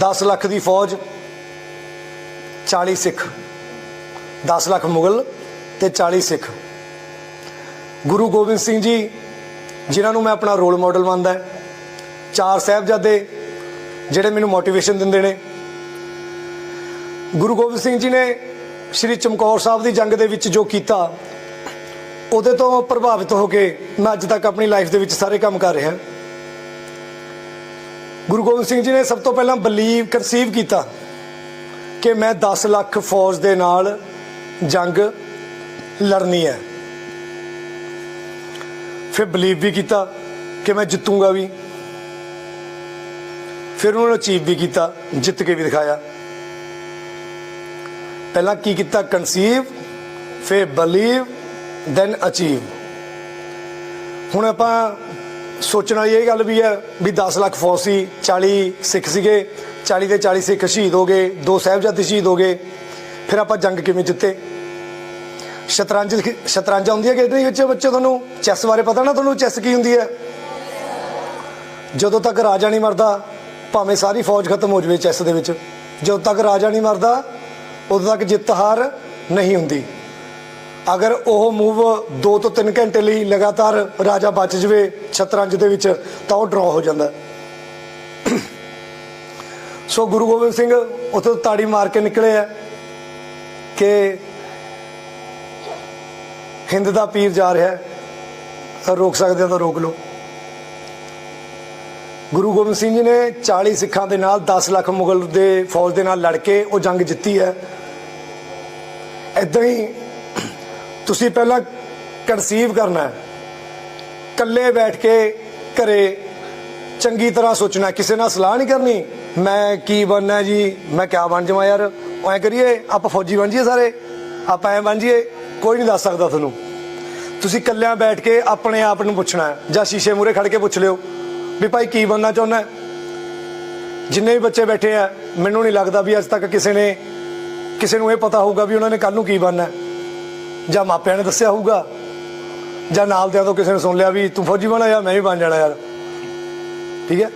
10 ਲੱਖ ਦੀ ਫੌਜ 40 ਸਿੱਖ। 10 ਲੱਖ ਮੁਗਲ ਤੇ 40 ਸਿੱਖ। ਗੁਰੂ ਗੋਬਿੰਦ ਸਿੰਘ ਜੀ, ਜਿਨ੍ਹਾਂ ਨੂੰ ਮੈਂ ਆਪਣਾ ਰੋਲ ਮਾਡਲ ਮੰਨਦਾ ਚਾਰ ਸਾਹਿਬਜ਼ਾਦੇ, ਜਿਹੜੇ ਮੈਨੂੰ ਮੋਟੀਵੇਸ਼ਨ ਦਿੰਦੇ ਨੇ। ਗੁਰੂ ਗੋਬਿੰਦ ਸਿੰਘ ਜੀ ਨੇ ਸ੍ਰੀ ਚਮਕੌਰ ਸਾਹਿਬ ਦੀ ਜੰਗ ਦੇ ਵਿੱਚ ਜੋ ਕੀਤਾ, ਉਹਦੇ ਤੋਂ ਪ੍ਰਭਾਵਿਤ ਹੋ ਕੇ ਮੈਂ ਅੱਜ ਤੱਕ ਆਪਣੀ ਲਾਈਫ ਦੇ ਵਿੱਚ ਸਾਰੇ ਕੰਮ ਕਰ ਰਿਹਾ। ਗੁਰੂ ਗੋਬਿੰਦ ਸਿੰਘ ਜੀ ਨੇ ਸਭ ਤੋਂ ਪਹਿਲਾਂ ਬਲੀਵ ਕਨਸੀਵ ਕੀਤਾ ਕਿ ਮੈਂ 10 ਲੱਖ ਫੌਜ ਦੇ ਨਾਲ ਜੰਗ ਲੜਨੀ ਹੈ। ਫਿਰ ਬਲੀਵ ਵੀ ਕੀਤਾ ਕਿ ਮੈਂ ਜਿੱਤੂਗਾ ਵੀ। ਫਿਰ ਉਹਨਾਂ ਨੇ ਅਚੀਵ ਵੀ ਕੀਤਾ, ਜਿੱਤ ਕੇ ਵੀ ਦਿਖਾਇਆ। ਪਹਿਲਾਂ ਕੀ ਕੀਤਾ? ਕਨਸੀਵ, ਫਿਰ ਬਲੀਵ, ਦੈਨ ਅਚੀਵ। ਹੁਣ ਆਪਾਂ ਸੋਚਣਾ ਇਹ ਗੱਲ ਵੀ ਹੈ ਵੀ 10 ਲੱਖ ਫੌਜ ਸੀ 40 ਸਿੱਖ ਸੀਗੇ 40 ਦੇ 40 ਸਿੱਖ ਸ਼ਹੀਦ ਹੋ ਗਏ, ਦੋ ਸਾਹਿਬਜ਼ਾਦੇ ਸ਼ਹੀਦ ਹੋ ਗਏ। ਫਿਰ ਆਪਾਂ ਜੰਗ ਕਿਵੇਂ ਜਿੱਤੇ? ਸ਼ਤਰੰਜ ਸ਼ਤਰੰਜ ਆਉਂਦੀ ਹੈ ਖੇਡਣ ਵਿੱਚ ਬੱਚੇ ਤੁਹਾਨੂੰ? ਚੈਸ ਬਾਰੇ ਪਤਾ ਨਾ ਤੁਹਾਨੂੰ, ਚੈਸ ਕੀ ਹੁੰਦੀ ਹੈ? ਜਦੋਂ ਤੱਕ ਰਾਜਾ ਨਹੀਂ ਮਰਦਾ, ਭਾਵੇਂ ਸਾਰੀ ਫੌਜ ਖਤਮ ਹੋ ਜਾਵੇ ਚੈਸ ਦੇ ਵਿੱਚ, ਜਦੋਂ ਤੱਕ ਰਾਜਾ ਨਹੀਂ ਮਰਦਾ, ਉਦੋਂ ਤੱਕ ਜਿੱਤ ਹਾਰ ਨਹੀਂ ਹੁੰਦੀ। ਅਗਰ ਉਹ ਮੂਵ 2 ਤੋਂ 3 ਘੰਟੇ ਲਈ ਲਗਾਤਾਰ ਰਾਜਾ ਬਚ ਜਵੇ ਛਤਰੰਜ ਦੇ ਵਿੱਚ, ਤਾਂ ਉਹ ਡਰਾ ਹੋ ਜਾਂਦਾ। ਸੋ ਗੁਰੂ ਗੋਬਿੰਦ ਸਿੰਘ ਉੱਥੇ ਤਾੜੀ ਮਾਰ ਕੇ ਨਿਕਲੇ ਆ ਕਿ ਹਿੰਦ ਦਾ ਪੀਰ ਜਾ ਰਿਹਾ ਹੈ। ਰੋਕ ਸਕਦੇ ਹੋ ਤਾਂ ਰੋਕ ਲਓ। ਗੁਰੂ ਗੋਬਿੰਦ ਸਿੰਘ ਜੀ ਨੇ 40 ਸਿੱਖਾਂ ਦੇ ਨਾਲ 10 ਲੱਖ ਮੁਗਲ ਦੇ ਫੌਜ ਦੇ ਨਾਲ ਲੜ ਕੇ ਉਹ ਜੰਗ ਜਿੱਤੀ ਹੈ। ਇਦਾਂ ਹੀ ਤੁਸੀਂ ਪਹਿਲਾਂ ਕਨਸੀਵ ਕਰਨਾ ਹੈ। ਇਕੱਲੇ ਬੈਠ ਕੇ ਘਰੇ ਚੰਗੀ ਤਰ੍ਹਾਂ ਸੋਚਣਾ ਕਿਸੇ ਨਾਲ ਸਲਾਹ ਨਹੀਂ ਕਰਨੀ। ਮੈਂ ਕੀ ਬਣਨਾ ਜੀ? ਮੈਂ ਕਿਆ ਬਣ ਜਾਵਾਂ ਯਾਰ? ਐ ਕਰੀਏ, ਆਪਾਂ ਫੌਜੀ ਬਣ ਜਾਈਏ ਸਾਰੇ। ਆਪਾਂ ਐ ਬਣ ਜਾਈਏ, ਕੋਈ ਨਹੀਂ ਦੱਸ ਸਕਦਾ ਤੁਹਾਨੂੰ। ਤੁਸੀਂ ਇਕੱਲਿਆਂ ਬੈਠ ਕੇ ਆਪਣੇ ਆਪ ਨੂੰ ਪੁੱਛਣਾ ਹੈ। ਜਾਂ ਸ਼ੀਸ਼ੇ ਮੂਰੇ ਖੜ ਕੇ ਪੁੱਛ ਲਿਓ ਵੀ ਭਾਈ ਕੀ ਬਣਨਾ ਚਾਹੁੰਦਾ ਜਿੰਨੇ ਵੀ ਬੱਚੇ ਬੈਠੇ ਆ, ਮੈਨੂੰ ਨਹੀਂ ਲੱਗਦਾ ਵੀ ਅੱਜ ਤੱਕ ਕਿਸੇ ਨੇ ਕਿਸੇ ਨੂੰ ਇਹ ਪਤਾ ਹੋਊਗਾ ਵੀ ਉਹਨਾਂ ਨੇ ਕੱਲ ਨੂੰ ਕੀ ਬਣਨਾ ਹੈ। ਜਾਂ ਮਾਪਿਆਂ ਨੇ ਦੱਸਿਆ ਹੋਊਗਾ? ਜਾਂ ਨਾਲ ਦਿਆਂ ਤੋਂ ਕਿਸੇ ਨੇ ਸੁਣ ਲਿਆ ਵੀ ਤੂੰ ਫੌਜੀ ਬਣਾ ਯਾਰ ਮੈਂ ਵੀ ਬਣ ਜਾਣਾ ਯਾਰ। ਠੀਕ ਹੈ?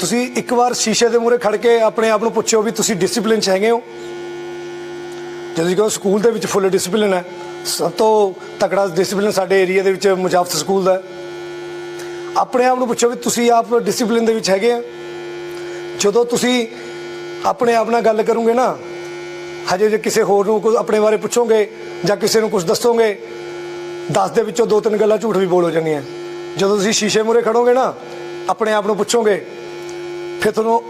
ਤੁਸੀਂ ਇੱਕ ਵਾਰ ਸ਼ੀਸ਼ੇ ਦੇ ਮੂਹਰੇ ਖੜ ਕੇ ਆਪਣੇ ਆਪ ਨੂੰ ਪੁੱਛਿਓ ਵੀ ਤੁਸੀਂ ਡਿਸਪਲਿਨ ਚ ਹੈਗੇ ਹੋ? ਜਦੋਂ ਕਿ ਸਕੂਲ ਦੇ ਵਿੱਚ ਫੁੱਲ ਡਿਸਪਲਿਨ ਹੈ, ਸਭ ਤੋਂ ਤਕੜਾ ਡਿਸਪਲਿਨ ਸਾਡੇ ਏਰੀਆ ਦੇ ਵਿੱਚ ਮੁਜਾਫਤ ਸਕੂਲ ਦਾ ਆਪਣੇ ਆਪ ਨੂੰ ਪੁੱਛੋ ਵੀ ਤੁਸੀਂ ਆਪ ਡਿਸਪਲਿਨ ਦੇ ਵਿੱਚ ਹੈਗੇ ਆ? ਜਦੋਂ ਤੁਸੀਂ ਆਪਣੇ ਆਪ ਨਾਲ ਗੱਲ ਕਰੋਗੇ ਨਾ ਹਜੇ ਜੇ ਕਿਸੇ ਹੋਰ ਨੂੰ ਕੁਝ ਆਪਣੇ ਬਾਰੇ ਪੁੱਛੋਗੇ ਜਾਂ ਕਿਸੇ ਨੂੰ ਕੁਝ ਦੱਸੋਗੇ 10 ਦੇ ਵਿੱਚੋਂ ਦੋ ਤਿੰਨ ਗੱਲਾਂ ਝੂਠ ਵੀ ਬੋਲ ਹੋ ਜਾਂਦੀਆਂ। ਜਦੋਂ ਤੁਸੀਂ ਸ਼ੀਸ਼ੇ ਮੂਹਰੇ ਖੜੋਗੇ ਨਾ, ਆਪਣੇ ਆਪ ਨੂੰ ਪੁੱਛੋਗੇ, ਫਿਰ ਤੁਹਾਨੂੰ